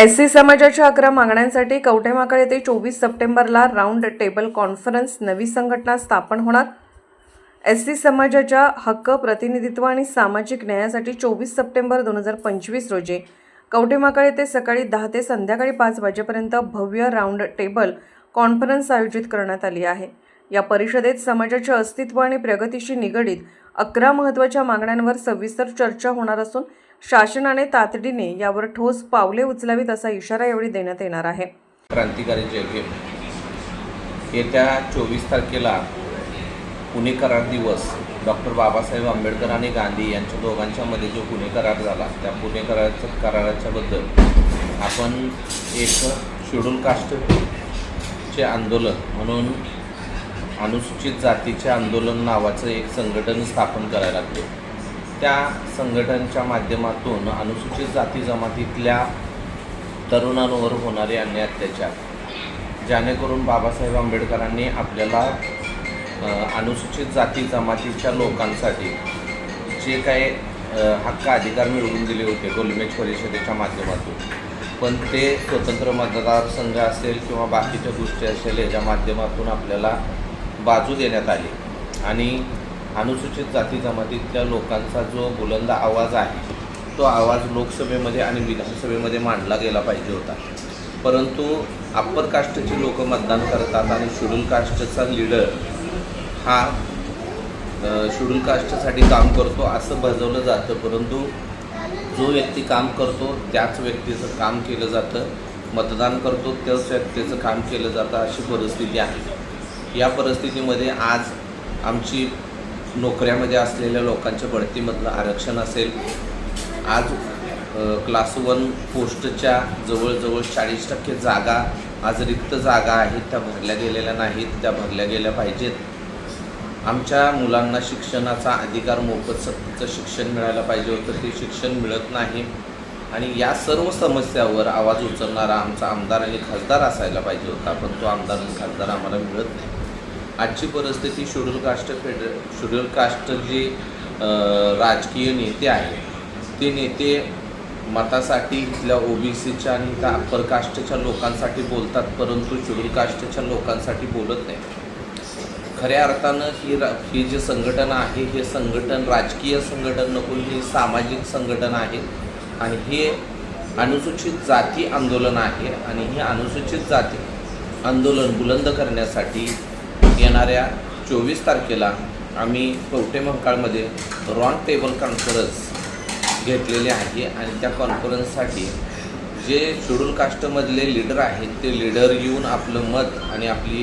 S C समाजाच्या अकरा मागण्यांसाठी कवठेमाकळ येथे चोवीस सप्टेंबरला राऊंड टेबल कॉन्फरन्स नवी संघटना स्थापन होणार? एस सी समाजाच्या हक्क प्रतिनिधित्व आणि सामाजिक न्यायासाठी चोवीस सप्टेंबर दोन हजार पंचवीस रोजी कवठेमाकळ येथे सकाळी दहा ते संध्याकाळी पाच वाजेपर्यंत भव्य राऊंड टेबल कॉन्फरन्स आयोजित करण्यात आली आहे. या परिषदेत समाजाच्या अस्तित्व आणि प्रगतीशी निगडीत अकरा महत्त्वाच्या मागण्यांवर सविस्तर चर्चा होणार असून शासनाने तातडीने यावर ठोस पावले उचलावीत असा इशारा यावेळी देण्यात येणार आहे. क्रांतिकारी जयभीम येत्या चोवीस तारखेला पुणे करार दिवस डॉक्टर बाबासाहेब आंबेडकर आणि गांधी यांच्या दोघांच्यामध्ये जो पुणे करार झाला त्या पुणे कराराच्या कराराच्या बद्दल आपण एक शेड्यूल कास्टचे आंदोलन म्हणून अनुसूचित जातीचे आंदोलन नावाचं एक संघटन स्थापन करायला लागले. त्या संघटनच्या माध्यमातून अनुसूचित जाती जमातीतल्या तरुणांवर होणारे अन्याय अत्याचार. जेणेकरून बाबासाहेब आंबेडकरांनी आपल्याला अनुसूचित जाती जमातीच्या लोकांसाठी जे काही हक्क अधिकार मिळवून दिले होते गोलमेज परिषदेच्या माध्यमातून पण ते स्वतंत्र मतदारसंघ असेल किंवा बाकीच्या गोष्टी असेल याच्या माध्यमातून आपल्याला बाजू देण्यात आली. आणि अनुसूचित जाती जमातीतल्या लोकांचा जो बुलंद आवाज आहे तो आवाज लोकसभेमध्ये आणि विधानसभेमध्ये मांडला गेला पाहिजे होता. परंतु अप्पर कास्टचे लोक मतदान करतात आणि शेड्यूल कास्टचा लीडर हा शेड्यूल कास्टसाठी काम करतो असं भजवलं जातं. परंतु जो व्यक्ती काम करतो त्याच व्यक्तीचं काम केलं जातं. मतदान करतो त्याच व्यक्तीचं काम केलं जातं अशी परिस्थिती आहे. या परिस्थितीमध्ये आज आमची नोकऱ्यामध्ये असलेल्या लोकांच्या बढतीमधलं आरक्षण असेल. आज क्लास वन पोस्टच्या जवळजवळ चाळीस टक्के जागा आज रिक्त जागा आहेत त्या भरल्या गेलेल्या नाहीत त्या भरल्या गेल्या पाहिजेत. आमच्या मुलांना शिक्षणाचा अधिकार मोफत सक्तीचं शिक्षण मिळायला पाहिजे होतं ते शिक्षण मिळत नाही. आणि या सर्व समस्यावर आवाज उचलणारा आमचा आमदार आणि खासदार असायला पाहिजे होता पण तो आमदार आणि खासदार आम्हाला मिळत नाही. आजची परिस्थिती schedule caste fed schedule caste जे राजकीय नेते आहेत. ते नेते मतासाठी इथल्या ओबीसीच्या आणि त्या अप्पर कास्टच्या लोकांसाठी बोलतात परंतु शेड्यूल कास्टच्या लोकांसाठी बोलत नाही. खऱ्या अर्थानं ही रा ही जे संघटन आहे हे संघटन राजकीय संघटन नसून हे सामाजिक संघटन आहे. आणि हे अनुसूचित जाती आंदोलन आहे. आणि हे अनुसूचित जाती आंदोलन बुलंद करण्यासाठी येणाऱ्या चोवीस तारखेला आम्ही कवटे महकाळमध्ये रॉन टेबल कॉन्फरन्स घेतलेले आहे आणि त्या कॉन्फरन्ससाठी जे शेड्यूल कास्टमधले लीडर आहेत ते लीडर येऊन आपलं मत आणि आपली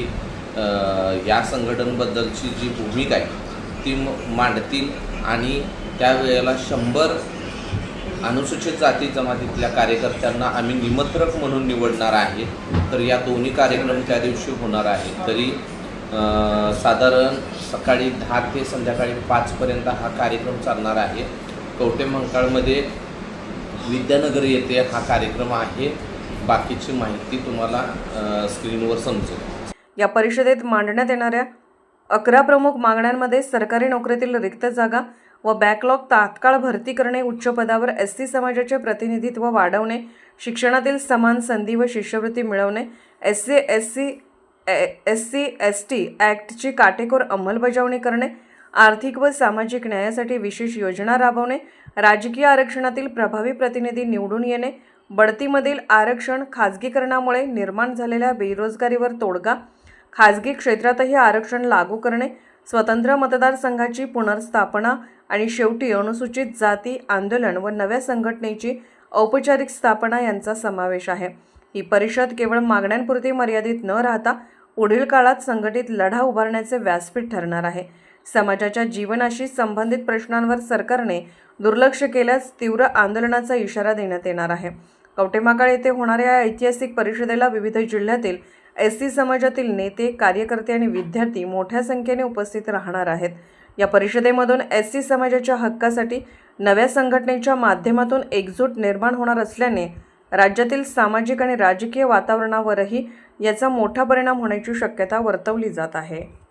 या संघटनेबद्दलची जी भूमिका आहे ती म- मांडतील आणि त्यावेळेला शंभर अनुसूचित जाती जमातीतल्या कार्यकर्त्यांना आम्ही निमंत्रक म्हणून निवडणार आहे. तर या दोन्ही कार्यक्रम त्या दिवशी होणार आहे तरी साधारण सकाळी दहा ते संध्याकाळी पाचपर्यंत हा कार्यक्रम चालणार आहे. कवटे मंकाळमध्ये विद्यानगर येथे हा कार्यक्रम आहे. बाकीची माहिती तुम्हाला स्क्रीनवर समजेल. या परिषदेत मांडण्यात येणाऱ्या अकरा प्रमुख मागण्यांमध्ये सरकारी नोकरीतील रिक्त जागा व बॅकलॉग तात्काळ भरती करणे उच्च पदावर एस सी समाजाचे प्रतिनिधित्व वाढवणे शिक्षणातील समान संधी व शिष्यवृत्ती मिळवणे S C S C S C S T ॲक्टची काटेकोर अंमलबजावणी करणे आर्थिक व सामाजिक न्यायासाठी विशेष योजना राबवणे राजकीय आरक्षणातील प्रभावी प्रतिनिधी निवडून येणे बढतीमधील आरक्षण खाजगीकरणामुळे निर्माण झालेल्या बेरोजगारीवर तोडगा खाजगी क्षेत्रातही आरक्षण लागू करणे स्वतंत्र मतदारसंघाची पुनर्स्थापना आणि शेवटी अनुसूचित जाती आंदोलन व नव्या संघटनेची औपचारिक स्थापना यांचा समावेश आहे. ही परिषद केवळ मागण्यांपुरती मर्यादित न राहता पुढील काळात संघटित लढा उभारण्याचे व्यासपीठ ठरणार आहे. समाजाच्या जीवनाशी संबंधित प्रश्नांवर सरकारने दुर्लक्ष केल्यास तीव्र आंदोलनाचा इशारा देण्यात येणार आहे. कवटेमाकाळ येथे होणाऱ्या या ऐतिहासिक परिषदेला विविध जिल्ह्यातील एस सी समाजातील नेते कार्यकर्ते आणि विद्यार्थी मोठ्या संख्येने उपस्थित राहणार आहेत. या परिषदेमधून एस सी समाजाच्या हक्कासाठी नव्या संघटनेच्या माध्यमातून एकजूट निर्माण होणार असल्याने राज्यातील सामाजिक आणि राजकीय वातावरणावरही याचा मोठा परिणाम होण्याची शक्यता वर्तवली जात आहे.